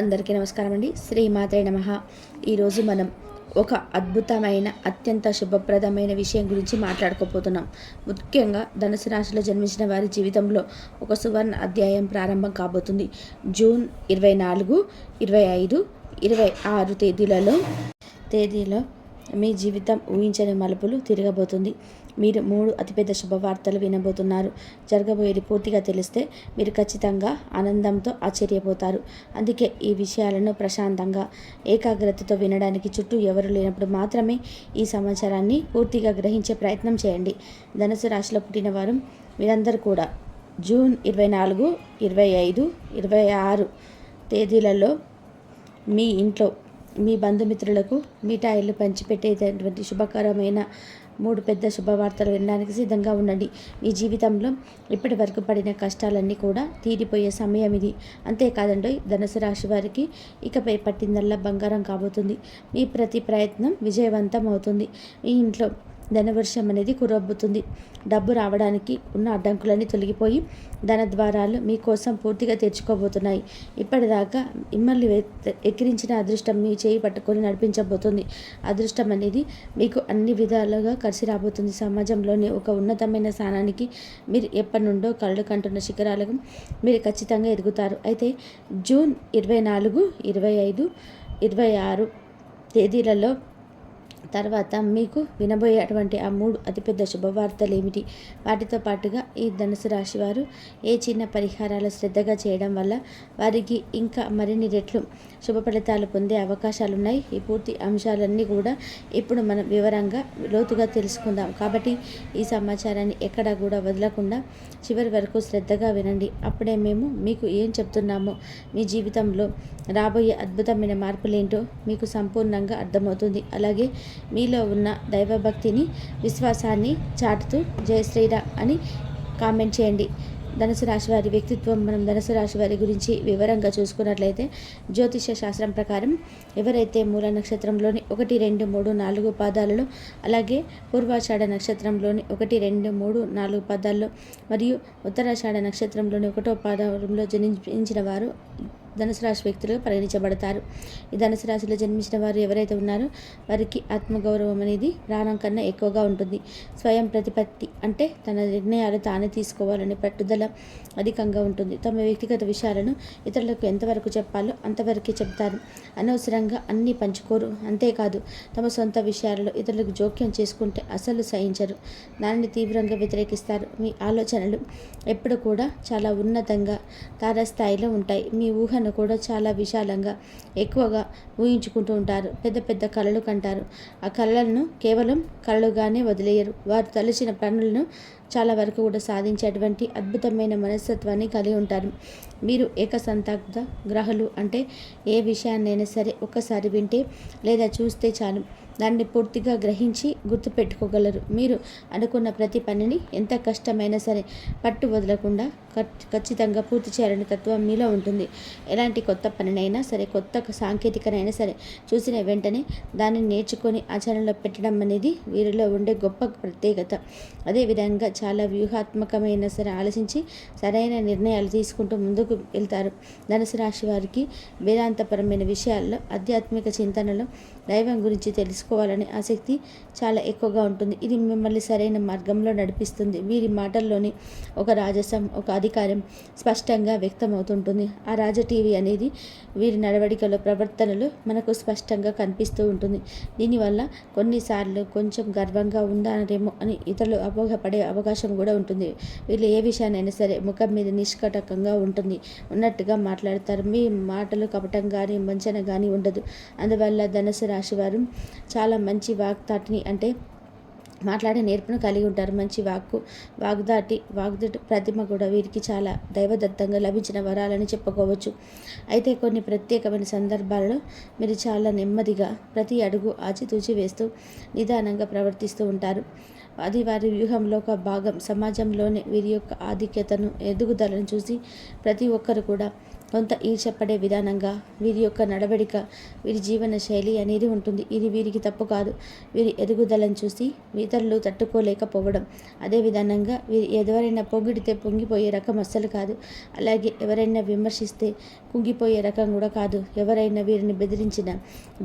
అందరికీ నమస్కారం అండి శ్రీమాతే నమ. ఈరోజు మనం ఒక అద్భుతమైన అత్యంత శుభప్రదమైన విషయం గురించి మాట్లాడుకోబోతున్నాం. ముఖ్యంగా ధనుసు రాశిలో జన్మించిన వారి జీవితంలో ఒక సువర్ణ అధ్యాయం ప్రారంభం కాబోతుంది. జూన్ ఇరవై నాలుగు ఇరవై ఐదు ఇరవై ఆరు తేదీలలో తేదీలో మీ జీవితం ఊహించని మలుపులు తిరగబోతుంది. మీరు మూడు అతిపెద్ద శుభవార్తలు వినబోతున్నారు. జరగబోయేది పూర్తిగా తెలిస్తే మీరు ఖచ్చితంగా ఆనందంతో ఆశ్చర్యపోతారు. అందుకే ఈ విషయాలను ప్రశాంతంగా ఏకాగ్రతతో వినడానికి చుట్టూ ఎవరు లేనప్పుడు మాత్రమే ఈ సమాచారాన్ని పూర్తిగా గ్రహించే ప్రయత్నం చేయండి. ధనుసు రాశిలో పుట్టిన వారు మీరందరూ కూడా జూన్ ఇరవై నాలుగు ఇరవై ఐదు ఇరవై ఆరు తేదీలలో మీ ఇంట్లో మీ బంధుమిత్రులకు మిఠాయిలు పంచిపెట్టేటటువంటి శుభకరమైన మూడు పెద్ద శుభవార్తలు వినడానికి సిద్ధంగా ఉండండి. మీ జీవితంలో ఇప్పటి వరకు పడిన కష్టాలన్నీ కూడా తీరిపోయే సమయం ఇది. అంతేకాదండి ధనుసు రాశి వారికి ఇకపై పట్టిందల్లా బంగారం కాబోతుంది. మీ ప్రతి ప్రయత్నం విజయవంతం అవుతుంది. మీ ఇంట్లో ధనవర్షం అనేది కురబ్బుతుంది. డబ్బు రావడానికి ఉన్న అడ్డంకులన్నీ తొలగిపోయి ధన ద్వారాలు మీకోసం పూర్తిగా తెరుచుకోబోతున్నాయి. ఇప్పటిదాకా మిమ్మల్ని ఎక్కిరించిన అదృష్టం మీ చేయి పట్టుకొని నడిపించబోతుంది. అదృష్టం అనేది మీకు అన్ని విధాలుగా కలిసి రాబోతుంది. సమాజంలోని ఒక ఉన్నతమైన స్థానానికి మీరు ఎప్పటి నుండో కళ్ళు కంటున్న శిఖరాలకు మీరు ఖచ్చితంగా ఎదుగుతారు. అయితే జూన్ ఇరవై నాలుగు ఇరవై ఐదు ఇరవై ఆరు తేదీలలో తర్వాత మీకు వినబోయేటువంటి ఆ మూడు అతిపెద్ద శుభవార్తలు ఏమిటి వాటితో పాటుగా ఈ ధనుసు రాశి వారు ఏ చిన్న పరిహారాలు శ్రద్ధగా చేయడం వల్ల వారికి ఇంకా మరిన్ని రెట్లు శుభ ఫలితాలు పొందే అవకాశాలు ఉన్నాయి ఈ పూర్తి అంశాలన్నీ కూడా ఇప్పుడు మనం వివరంగా లోతుగా తెలుసుకుందాం. కాబట్టి ఈ సమాచారాన్ని ఎక్కడా కూడా వదలకుండా చివరి వరకు శ్రద్ధగా వినండి. అప్పుడే మేము మీకు ఏం చెప్తున్నామో మీ జీవితంలో రాబోయే అద్భుతమైన మార్పులేంటో మీకు సంపూర్ణంగా అర్థమవుతుంది. అలాగే మీలో ఉన్న దైవభక్తిని విశ్వాసాన్ని చాటుతూ జయ శ్రీరామ్ అని కామెంట్ చేయండి. ధనుసు రాశి వారి వ్యక్తిత్వం మనం ధనుసు రాశి వారి గురించి వివరంగా చూసుకున్నట్లయితే జ్యోతిష శాస్త్రం ప్రకారం ఎవరైతే మూల నక్షత్రంలోని ఒకటి రెండు మూడు నాలుగు పాదాలలో అలాగే పూర్వాషాఢ నక్షత్రంలోని ఒకటి రెండు మూడు నాలుగు పాదాల్లో మరియు ఉత్తరాషాఢ నక్షత్రంలోని ఒకటో పాదంలో జనించిన వారు ధనుసు రాశి వ్యక్తులుగా పరిగణించబడతారు. ఈ ధనుసు రాశిలో జన్మించిన వారు ఎవరైతే ఉన్నారో వారికి ఆత్మగౌరవం అనేది ప్రాణం కన్నా ఎక్కువగా ఉంటుంది. స్వయం ప్రతిపత్తి అంటే తన నిర్ణయాలు తానే తీసుకోవాలనే పట్టుదల అధికంగా ఉంటుంది. తమ వ్యక్తిగత విషయాలను ఇతరులకు ఎంతవరకు చెప్పాలో అంతవరకే చెప్తారు అనవసరంగా అన్నీ పంచుకోరు. అంతేకాదు తమ సొంత విషయాలలో ఇతరులకు జోక్యం చేసుకుంటే అసలు సహించరు. దానిని తీవ్రంగా వ్యతిరేకిస్తారు. మీ ఆలోచనలు ఎప్పుడు కూడా చాలా ఉన్నతంగా తారస్థాయిలో ఉంటాయి. మీ ఊహను కళలను కూడా చాలా విశాలంగా ఎక్కువగా ఊహించుకుంటూ ఉంటారు. పెద్ద పెద్ద కళలు కంటారు. ఆ కళలను కేవలం కళలుగానే వదిలేయరు. వారు తలచిన పనులను చాలా వరకు కూడా సాధించేటువంటి అద్భుతమైన మనస్తత్వాన్ని కలిగి ఉంటారు. మీరు ఏకసంతాగ్ధ గ్రహలు అంటే ఏ విషయాన్నైనా సరే ఒక్కసారి వింటే లేదా చూస్తే చాలు. దాన్ని పూర్తిగా గ్రహించి గుర్తుపెట్టుకోగలరు. మీరు అనుకున్న ప్రతి పనిని ఎంత కష్టమైనా సరే పట్టు వదలకుండా ఖచ్చితంగా పూర్తి చేయాలనే తత్వం మీలో ఉంటుంది. ఎలాంటి కొత్త పనినైనా సరే కొత్త సాంకేతికనైనా సరే చూసిన వెంటనే దాన్ని నేర్చుకొని ఆచరణలో పెట్టడం అనేది వీరిలో ఉండే గొప్ప ప్రత్యేకత. అదేవిధంగా చాలా వ్యూహాత్మకమైన సరే ఆలోచించి సరైన నిర్ణయాలు తీసుకుంటూ ముందుకు వెళ్తారు. ధనుసు రాశి వారికి వేదాంతపరమైన విషయాల్లో ఆధ్యాత్మిక చింతనలో దైవం గురించి తెలుసుకోవాలనే ఆసక్తి చాలా ఎక్కువగా ఉంటుంది. ఇది మిమ్మల్ని సరైన మార్గంలో నడిపిస్తుంది. వీరి మాటల్లోని ఒక రాజసం ఒక అధికారం స్పష్టంగా వ్యక్తమవుతుంటుంది. ఆ రాజ టీవీ అనేది వీరి నడవడికలో ప్రవర్తనలో మనకు స్పష్టంగా కనిపిస్తూ ఉంటుంది. దీనివల్ల కొన్నిసార్లు కొంచెం గర్వంగా ఉందారేమో అని ఇతరులు అపోహపడే అవకాశం అవకాశం కూడా ఉంటుంది. వీళ్ళు ఏ విషయాన్నైనా సరే ముఖం మీద నిష్కటకంగా ఉంటుంది. ఉన్నట్టుగా మాట్లాడతారు. మీ మాటలు కపటం కానీ మంచన కానీ ఉండదు. అందువల్ల ధనుసు రాశివారు చాలా మంచి వాక్తాటిని అంటే మాట్లాడే నేర్పును కలిగి ఉంటారు. మంచి వాక్కు వాగ్దాటి వాగ్దాటి ప్రతిమ కూడా వీరికి చాలా దైవదత్తంగా లభించిన వరాలని చెప్పుకోవచ్చు. అయితే కొన్ని ప్రత్యేకమైన సందర్భాలలో మీరు చాలా నెమ్మదిగా ప్రతి అడుగు ఆచితూచి వేస్తూ నిదానంగా ప్రవర్తిస్తూ ఉంటారు. అది వారి వ్యూహంలో ఒక భాగం సమాజంలోని వీరి యొక్క ఆధిక్యతను ఎదుగుదలను చూసి ప్రతి ఒక్కరు కూడా కొంత ఈర్షపడే విధానంగా వీరి యొక్క నడవడిక వీరి జీవన శైలి అనేది ఉంటుంది. ఇది వీరికి తప్పు కాదు. వీరి ఎదుగుదలను చూసి ఇతరులు తట్టుకోలేకపోవడం. అదే విధానంగా వీరు ఎవరైనా పొగిడితే పొంగిపోయే రకం అస్సలు కాదు. అలాగే ఎవరైనా విమర్శిస్తే కుంగిపోయే రకం కూడా కాదు. ఎవరైనా వీరిని బెదిరించినా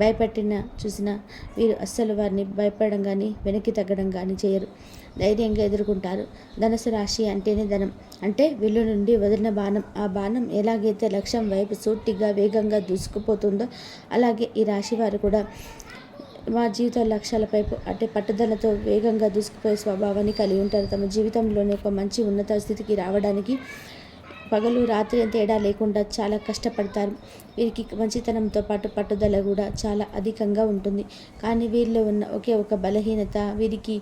భయపెట్టినా చూసినా వీరు అస్సలు వారిని భయపడడం కానీ వెనక్కి తగ్గడం కానీ చేయరు. ధైర్యంగా ఎదుర్కొంటారు. ధనుసు రాశి అంటేనే ధనం. అంటే విల్లు నుండి వదిలిన బాణం. ఆ బాణం ఎలాగైతే లక్ష్యం వైపు సూటిగా వేగంగా దూసుకుపోతుందో అలాగే ఈ రాశి వారు కూడా మా జీవిత లక్ష్యాల వైపు అంటే పట్టుదలతో వేగంగా దూసుకుపోయే స్వభావాన్ని కలిగి ఉంటారు. తమ జీవితంలోని ఒక మంచి ఉన్నత స్థితికి రావడానికి పగలు రాత్రి తేడా లేకుండా చాలా కష్టపడతారు. వీరికి మంచితనంతో పాటు పట్టుదల కూడా చాలా అధికంగా ఉంటుంది. కానీ వీరిలో ఉన్న ఒకే ఒక బలహీనత వీరికి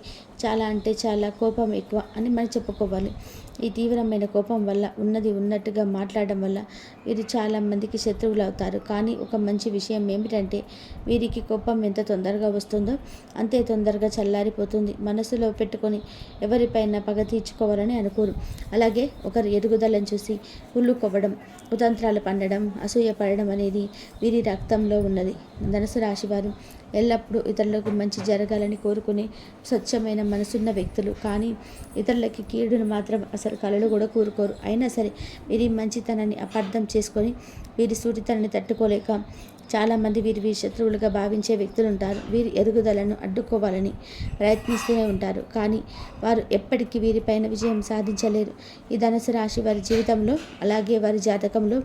చాలా అంటే చాలా కోపం ఎక్కువ అని మనం చెప్పుకోవాలి. ఈ తీవ్రమైన కోపం వల్ల ఉన్నది ఉన్నట్టుగా మాట్లాడడం వల్ల వీరు చాలామందికి శత్రువులు అవుతారు. కానీ ఒక మంచి విషయం ఏమిటంటే వీరికి కోపం ఎంత తొందరగా వస్తుందో అంతే తొందరగా చల్లారిపోతుంది. మనసులో పెట్టుకొని ఎవరిపైన పగ తీర్చుకోవాలని అనుకోరు. అలాగే ఒకరు ఎదుగుదలను చూసి కుళ్ళు కొవ్వడం కుతంత్రాలు పండడం అసూయ పడడం అనేది వీరి రక్తంలో ఉన్నది. ధనుసు రాశివారు ఎల్లప్పుడూ ఇతరులకు మంచి జరగాలని కోరుకునే స్వచ్ఛమైన మనసున్న వ్యక్తులు. కానీ ఇతరులకి కీడును మాత్రం అసలు కళలు కూడా కోరుకోరు. అయినా సరే వీరి మంచితనాన్ని అపార్థం చేసుకొని వీరి సూటితనాన్ని తట్టుకోలేక చాలామంది వీరి వీరి శత్రువులుగా భావించే వ్యక్తులు ఉంటారు వీరి ఎదుగుదలను అడ్డుకోవాలని ప్రయత్నిస్తూనే ఉంటారు. కానీ వారు ఎప్పటికీ వీరిపైన విజయం సాధించలేరు. ఈ ధనుసు రాశి వారి జీవితంలో అలాగే వారి జాతకంలో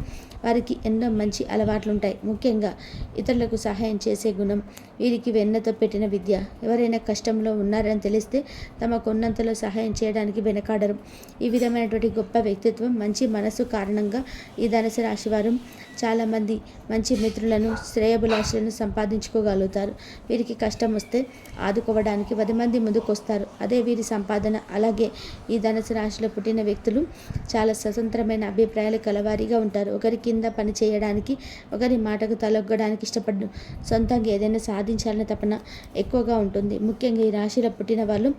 వారికి ఎన్నో మంచి అలవాట్లు ఉంటాయి ముఖ్యంగా ఇతరులకు సహాయం చేసే గుణం వీరికి వెన్నతో పెట్టిన విద్య. ఎవరైనా కష్టంలో ఉన్నారని తెలిస్తే తమకున్నంతలో సహాయం చేయడానికి వెనకాడరు. ఈ విధమైనటువంటి గొప్ప వ్యక్తిత్వం మంచి మనసు కారణంగా ఈ ధనుసు రాశి వారు చాలామంది మంచి మిత్రులను శ్రేయభిలాషులను సంపాదించుకోగలుగుతారు. వీరికి కష్టం వస్తే ఆదుకోవడానికి పది మంది ముందుకొస్తారు. అదే వీరి సంపాదన. అలాగే ఈ ధనుసు రాశిలో పుట్టిన వ్యక్తులు చాలా స్వతంత్రమైన అభిప్రాయాలు కలవారిగా ఉంటారు. ఒకరి కింద పని చేయడానికి ఒకరి మాటకు తలొగ్గడానికి ఇష్టపడ్డు సొంతంగా ఏదైనా సాధించాలనే తపన ఎక్కువగా ఉంటుంది. ముఖ్యంగా ఈ రాశిలో పుట్టిన వాళ్ళు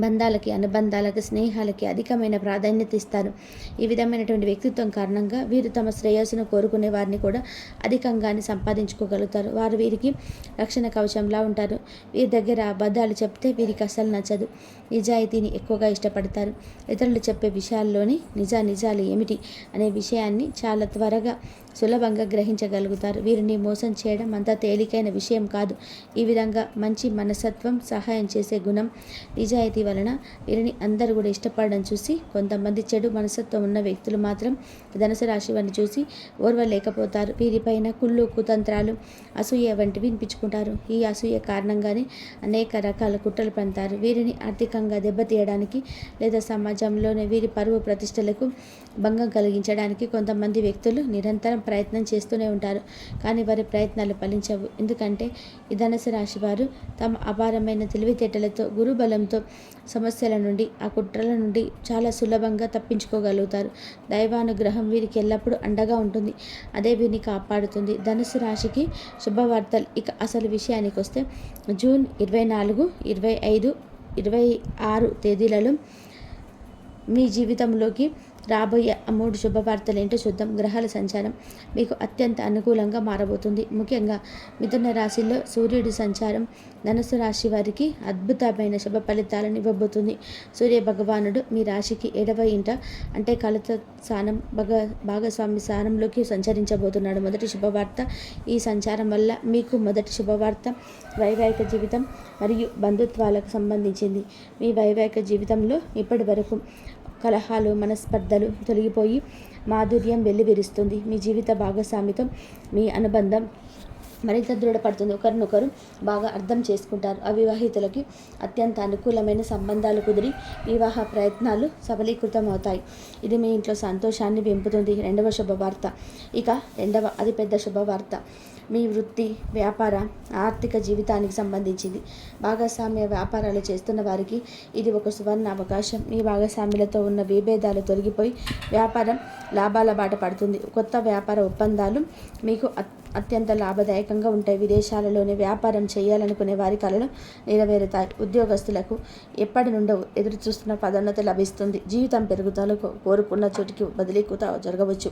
బంధాలకి అనుబంధాలకి స్నేహాలకి అధికమైన ప్రాధాన్యత ఇస్తారు. ఈ విధమైనటువంటి వ్యక్తిత్వం కారణంగా వీరు తమ శ్రేయస్సును కోరుకునే వారిని కూడా అధికంగానే సంపాదించుకోగలుగుతారు. వారు వీరికి రక్షణ కవచంలా ఉంటారు. వీరి దగ్గర అబద్ధాలు చెప్తే వీరికి అసలు నచ్చదు. నిజాయితీని ఎక్కువగా ఇష్టపడతారు. ఇతరులు చెప్పే విషయాల్లోని నిజా నిజాలు ఏమిటి అనే విషయాన్ని చాలా త్వరగా సులభంగా గ్రహించగలుగుతారు. వీరిని మోసం చేయడం అంత తేలికైన విషయం కాదు. ఈ విధంగా మంచి మనసత్వం సహాయం చేసే గుణం నిజాయితీ వలన వీరిని అందరూ కూడా ఇష్టపడడం చూసి కొంతమంది చెడు మనసత్వం ఉన్న వ్యక్తులు మాత్రం ధనుసు రాశి వారిని చూసి ఓర్వలేకపోతారు. వీరిపైన కుళ్ళు కుతంత్రాలు అసూయ వంటివి వినిపించుకుంటారు. ఈ అసూయ కారణంగానే అనేక రకాల కుట్రలు పంతారు వీరిని ఆర్థికంగా దెబ్బతీయడానికి లేదా సమాజంలోనే వీరి పరువు ప్రతిష్టలకు భంగం కలిగించడానికి కొంతమంది వ్యక్తులు నిరంతరం ప్రయత్నం చేస్తూనే ఉంటారు. కానీ వారి ప్రయత్నాలు ఫలించవు. ఎందుకంటే ఈ ధనుసు రాశి వారు తమ అపారమైన తెలివితేటలతో గురుబలంతో సమస్యల నుండి ఆ కుట్రల నుండి చాలా సులభంగా తప్పించుకోగలుగుతారు. దైవానుగ్రహం వీరికి ఎల్లప్పుడూ అండగా ఉంటుంది. అదే వీరిని కాపాడుతుంది. ధనుసు రాశికి శుభవార్తలు. ఇక అసలు విషయానికి వస్తే జూన్ ఇరవై నాలుగు ఇరవై ఐదు ఇరవై ఆరు తేదీలలో మీ జీవితంలోకి రాబోయే మూడు శుభవార్తలు ఏంటో చూద్దాం. గ్రహాల సంచారం మీకు అత్యంత అనుకూలంగా మారబోతుంది. ముఖ్యంగా మిథున రాశిలో సూర్యుడి సంచారం ధనుసు రాశి వారికి అద్భుతమైన శుభ ఫలితాలను ఇవ్వబోతుంది. సూర్య భగవానుడు మీ రాశికి ఎడవ ఇంట అంటే కలత స్థానం భగ భాగస్వామి స్థానంలోకి సంచరించబోతున్నాడు. మొదటి శుభవార్త ఈ సంచారం వల్ల మీకు మొదటి శుభవార్త వైవాహిక జీవితం మరియు బంధుత్వాలకు సంబంధించింది. మీ వైవాహిక జీవితంలో ఇప్పటి వరకు కలహాలు మనస్పర్ధలు తొలగిపోయి మాధుర్యం వెల్లివిరుస్తుంది. మీ జీవిత భాగస్వామితో మీ అనుబంధం మరింత దృఢపడుతుంది. ఒకరినొకరు బాగా అర్థం చేసుకుంటారు. అవివాహితులకి అత్యంత అనుకూలమైన సంబంధాలు కుదిరి వివాహ ప్రయత్నాలు సఫలీకృతం అవుతాయి ఇది మీ ఇంట్లో సంతోషాన్ని పెంపుతుంది రెండవ శుభవార్త. ఇక రెండవ అతిపెద్ద శుభవార్త. మీ వృత్తి వ్యాపార ఆర్థిక జీవితానికి సంబంధించింది. భాగస్వామ్య వ్యాపారాలు చేస్తున్న వారికి ఇది ఒక సువర్ణ అవకాశం. మీ భాగస్వామ్యులతో ఉన్న విభేదాలు తొలగిపోయి వ్యాపారం లాభాల బాట పడుతుంది. కొత్త వ్యాపార ఒప్పందాలు మీకు అత్యంత లాభదాయకంగా ఉంటాయి. విదేశాలలోనే వ్యాపారం చేయాలనుకునే వారి కళలు నెరవేరుతాయి. ఉద్యోగస్తులకు ఎప్పటి నుండో ఎదురు చూస్తున్న పదోన్నతి లభిస్తుంది. జీవితం పెరుగుదలకు కోరుకున్న చోటికి బదిలీ జరగవచ్చు.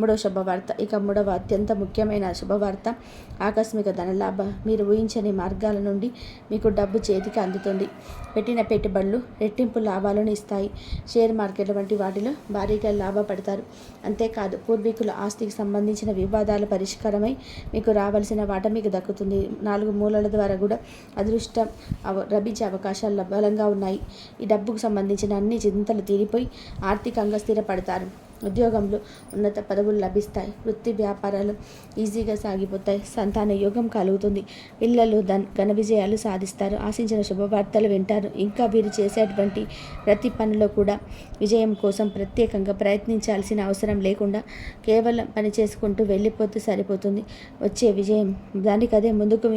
మూడో శుభవార్త. ఇక మూడవ అత్యంత ముఖ్యమైన శుభవార్త. ఆకస్మిక ధనలాభ. మీరు ఊహించని మార్గాల నుండి మీకు డబ్బు చేతికి అందుతుంది. పెట్టిన పెట్టుబడులు రెట్టింపు లాభాలను ఇస్తాయి. షేర్ మార్కెట్ వంటి వాటిలో భారీగా లాభపడతారు. అంతేకాదు పూర్వీకుల ఆస్తికి సంబంధించిన వివాదాల పరిష్కారమై మీకు రావాల్సిన వాట మీకు దక్కుతుంది. నాలుగు మూలల ద్వారా కూడా అదృష్టం అవ లభించే అవకాశాలు బలంగా ఉన్నాయి. ఈ డబ్బుకు సంబంధించిన అన్ని చింతలు తీరిపోయి ఆర్థికంగా స్థిరపడతారు. ఉద్యోగంలో ఉన్నత పదవులు లభిస్తాయి. వృత్తి వ్యాపారాలు ఈజీగా సాగిపోతాయి. సంతాన యోగం కలుగుతుంది. పిల్లలు ధన్ ఘన విజయాలు సాధిస్తారు. ఆశించిన శుభవార్తలు వింటారు. ఇంకా వీరు చేసేటువంటి ప్రతి పనిలో కూడా విజయం కోసం ప్రత్యేకంగా ప్రయత్నించాల్సిన అవసరం లేకుండా కేవలం పని చేసుకుంటూ వెళ్ళిపోతే సరిపోతుంది. వచ్చే విజయం దానికదే ముందుకు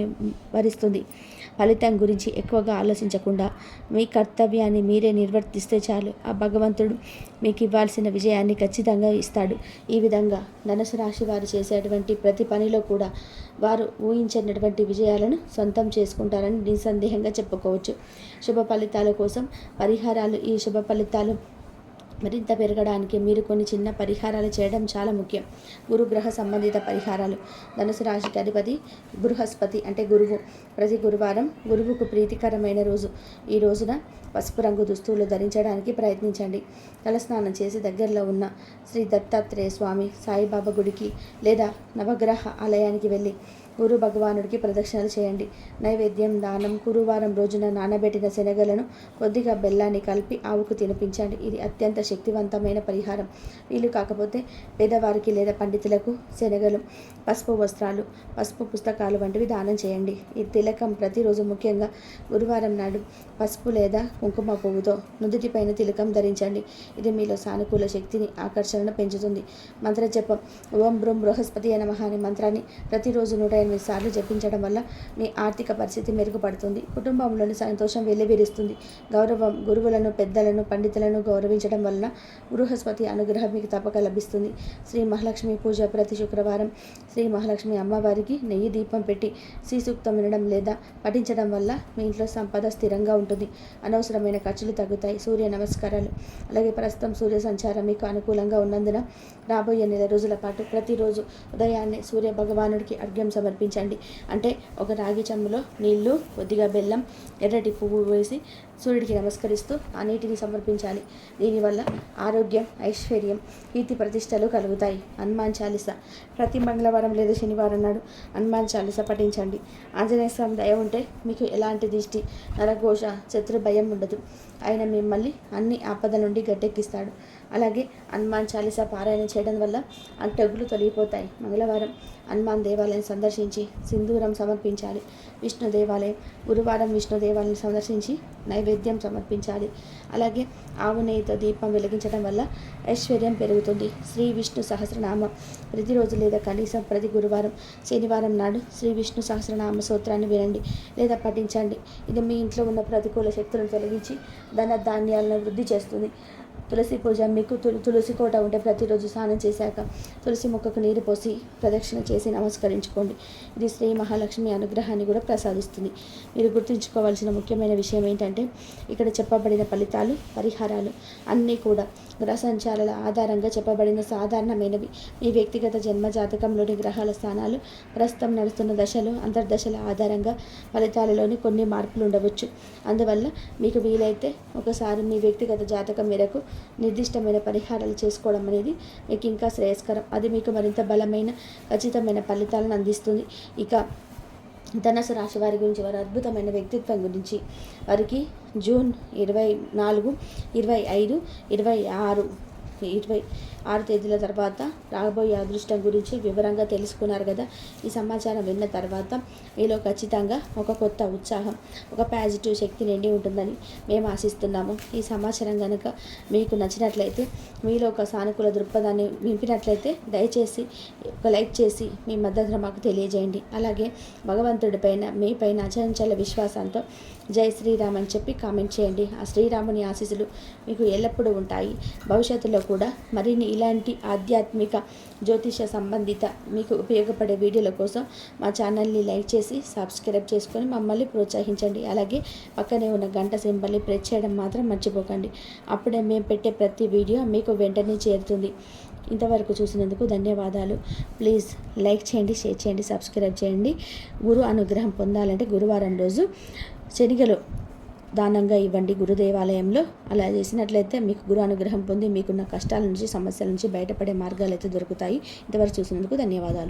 వరిస్తుంది. ఫలితం గురించి ఎక్కువగా ఆలోచించకుండా మీ కర్తవ్యాన్ని మీరే నిర్వర్తిస్తే చాలు. ఆ భగవంతుడు మీకు ఇవ్వాల్సిన విజయాన్ని ఖచ్చితంగా ఇస్తాడు. ఈ విధంగా ధనుసు రాశి వారు చేసేటువంటి ప్రతి పనిలో కూడా వారు ఊహించినటువంటి విజయాలను సొంతం చేసుకుంటారని నిస్సందేహంగా చెప్పుకోవచ్చు. శుభ ఫలితాల కోసం పరిహారాలు ఈ శుభ ఫలితాలు మరింత పెరగడానికి మీరు కొన్ని చిన్న పరిహారాలు చేయడం చాలా ముఖ్యం. గురుగ్రహ సంబంధిత పరిహారాలు. ధనుసు రాశికి అధిపతి బృహస్పతి అంటే గురువు. ప్రతి గురువారం గురువుకు ప్రీతికరమైన రోజు. ఈ రోజున పసుపు రంగు దుస్తువులు ధరించడానికి ప్రయత్నించండి. తలస్నానం చేసి దగ్గరలో ఉన్న శ్రీ దత్తాత్రేయ స్వామి సాయిబాబా గుడికి లేదా నవగ్రహ ఆలయానికి వెళ్ళి గురు భగవానుడికి ప్రదక్షిణలు చేయండి. నైవేద్యం దానం గురువారం రోజున నానబెట్టిన శనగలను కొద్దిగా బెల్లాన్ని కలిపి ఆవుకు తినిపించండి. ఇది అత్యంత శక్తివంతమైన పరిహారం. వీలు కాకపోతే పేదవారికి లేదా పండితులకు శనగలు పసుపు వస్త్రాలు పసుపు పుస్తకాలు వంటివి దానం చేయండి. ఈ తిలకం ప్రతిరోజు ముఖ్యంగా గురువారం నాడు పసుపు లేదా కుంకుమ పువ్వుతో నుదుటిపైన తిలకం ధరించండి. ఇది మీలో సానుకూల శక్తిని ఆకర్షణను పెంచుతుంది. మంత్ర జపం ఓం బ్రూం బృహస్పతి అనే మహాని మంత్రాన్ని ప్రతిరోజు నూట ఎనిమిది సార్లు జపించడం వల్ల మీ ఆర్థిక పరిస్థితి మెరుగుపడుతుంది. కుటుంబంలోని సంతోషం వెల్లివిరుస్తుంది. గౌరవం గురువులను పెద్దలను పండితులను గౌరవించడం వలన బృహస్పతి అనుగ్రహం మీకు తప్పక లభిస్తుంది. శ్రీ మహాలక్ష్మి పూజ ప్రతి శుక్రవారం శ్రీ మహాలక్ష్మి అమ్మవారికి నెయ్యి దీపం పెట్టి శ్రీ సూక్తం వినడం లేదా పఠించడం వల్ల మీ ఇంట్లో సంపద స్థిరంగా ఉంటుంది. అనవసరమైన ఖర్చులు తగ్గుతాయి. సూర్య నమస్కారాలు. అలాగే ప్రస్తుతం సూర్య సంచారం మీకు అనుకూలంగా ఉన్నందున రాబోయే నెల రోజుల పాటు ప్రతిరోజు ఉదయాన్నే సూర్య భగవానుడికి అర్ఘ్యం సమర్పించండి. అంటే ఒక రాగి చెంబులో నీళ్ళు కొద్దిగా బెల్లం ఎర్రటి పువ్వు వేసి సూర్యుడికి నమస్కరిస్తూ ఆ నీటిని సమర్పించాలి. దీనివల్ల ఆరోగ్యం ఐశ్వర్యం కీర్తి ప్రతిష్టలు కలుగుతాయి. హనుమాన్ చాలీస. ప్రతి మంగళవారం లేదా శనివారం నాడు హనుమాన్ చాలీస పఠించండి. ఆంజనేయ స్వామి దయ ఉంటే మీకు ఎలాంటి దిష్టి నరఘోష శత్రు భయం ఉండదు. ఆయన మిమ్మల్ని అన్ని ఆపద నుండి గట్టెక్కిస్తాడు. అలాగే హనుమాన్ చాలీస పారాయణ చేయడం వల్ల ఆ తెగులు తొలగిపోతాయి. మంగళవారం హనుమాన్ దేవాలయం సందర్శించి సింధూరం సమర్పించాలి. విష్ణు దేవాలయం గురువారం విష్ణు దేవాలయం సందర్శించి నైవేద్యం సమర్పించాలి. అలాగే ఆవు నెయ్యితో దీపం వెలిగించడం వల్ల ఐశ్వర్యం పెరుగుతుంది. శ్రీ విష్ణు సహస్రనామం ప్రతిరోజు లేదా కనీసం ప్రతి గురువారం శనివారం నాడు శ్రీ విష్ణు సహస్రనామ సూత్రాన్ని వినండి లేదా పఠించండి. ఇది మీ ఇంట్లో ఉన్న ప్రతికూల శక్తులను తొలగించి ధన ధాన్యాలను వృద్ధి చేస్తుంది. తులసి పూజ మీకు తుల తులసి కోట ఉంటే ప్రతిరోజు స్నానం చేశాక తులసి మొక్కకు నీరు పోసి ప్రదక్షిణ చేసి నమస్కరించుకోండి. ఇది శ్రీ మహాలక్ష్మి అనుగ్రహాన్ని కూడా ప్రసాదిస్తుంది. మీరు గుర్తుంచుకోవాల్సిన ముఖ్యమైన విషయం ఏంటంటే ఇక్కడ చెప్పబడిన ఫలితాలు పరిహారాలు అన్నీ కూడా గ్రహసంచారాల ఆధారంగా చెప్పబడిన సాధారణమైనవి. మీ వ్యక్తిగత జన్మ జాతకంలోని గ్రహాల స్థానాలు ప్రస్తుతం నడుస్తున్న దశలు అంతర్దశల ఆధారంగా ఫలితాలలోని కొన్ని మార్పులు ఉండవచ్చు. అందువల్ల మీకు వీలైతే ఒకసారి మీ వ్యక్తిగత జాతకం మేరకు నిర్దిష్టమైన పరిహారాలు చేసుకోవడం అనేది మీకు ఇంకా శ్రేయస్కరం. అది మీకు మరింత బలమైన ఖచ్చితమైన ఫలితాలను అందిస్తుంది. ఇక ధనసు రాశి వారి గురించి వారి అద్భుతమైన వ్యక్తిత్వం గురించి వారికి జూన్ ఇరవై నాలుగు ఇరవై ఐదు ఇరవై ఆరు ఇరవై ఆరు తేదీల తర్వాత రాబోయే అదృష్టం గురించి వివరంగా తెలుసుకున్నారు కదా. ఈ సమాచారం విన్న తర్వాత మీలో ఖచ్చితంగా ఒక కొత్త ఉత్సాహం ఒక పాజిటివ్ శక్తి నిండి ఉంటుందని మేము ఆశిస్తున్నాము. ఈ సమాచారం కనుక మీకు నచ్చినట్లయితే మీలో ఒక సానుకూల దృక్పథాన్ని నింపినట్లయితే దయచేసి ఒక లైక్ చేసి మీ మద్దతును మాకు తెలియజేయండి. అలాగే భగవంతుడి పైన మీ పైన అచంచల విశ్వాసంతో జై శ్రీరామ్ అని చెప్పి కామెంట్ చేయండి. ఆ శ్రీరాముని ఆశీస్సులు మీకు ఎల్లప్పుడూ ఉంటాయి. భవిష్యత్తులో కూడా మరిన్ని ఇలాంటి ఆధ్యాత్మిక జ్యోతిష సంబంధిత మీకు ఉపయోగపడే వీడియోల కోసం మా ఛానల్ని లైక్ చేసి సబ్స్క్రైబ్ చేసుకొని మమ్మల్ని ప్రోత్సహించండి. అలాగే పక్కనే ఉన్న గంట సింబల్ని ప్రెస్ చేయడం మాత్రం మర్చిపోకండి. అప్పుడే మేము పెట్టే ప్రతి వీడియో మీకు వెంటనే చేరుతుంది. ఇంతవరకు చూసినందుకు ధన్యవాదాలు. ప్లీజ్ లైక్ చేయండి షేర్ చేయండి సబ్స్క్రైబ్ చేయండి. గురు అనుగ్రహం పొందాలంటే గురువారం రోజు శనిగలు దానంగా ఇవ్వండి గురు దేవాలయంలో అలా చేసినట్లయితే మీకు గురు అనుగ్రహం పొంది మీకున్న కష్టాల నుంచి సమస్యల నుంచి బయటపడే మార్గాలు అయితే దొరుకుతాయి. ఇంతవరకు చూసినందుకు ధన్యవాదాలు.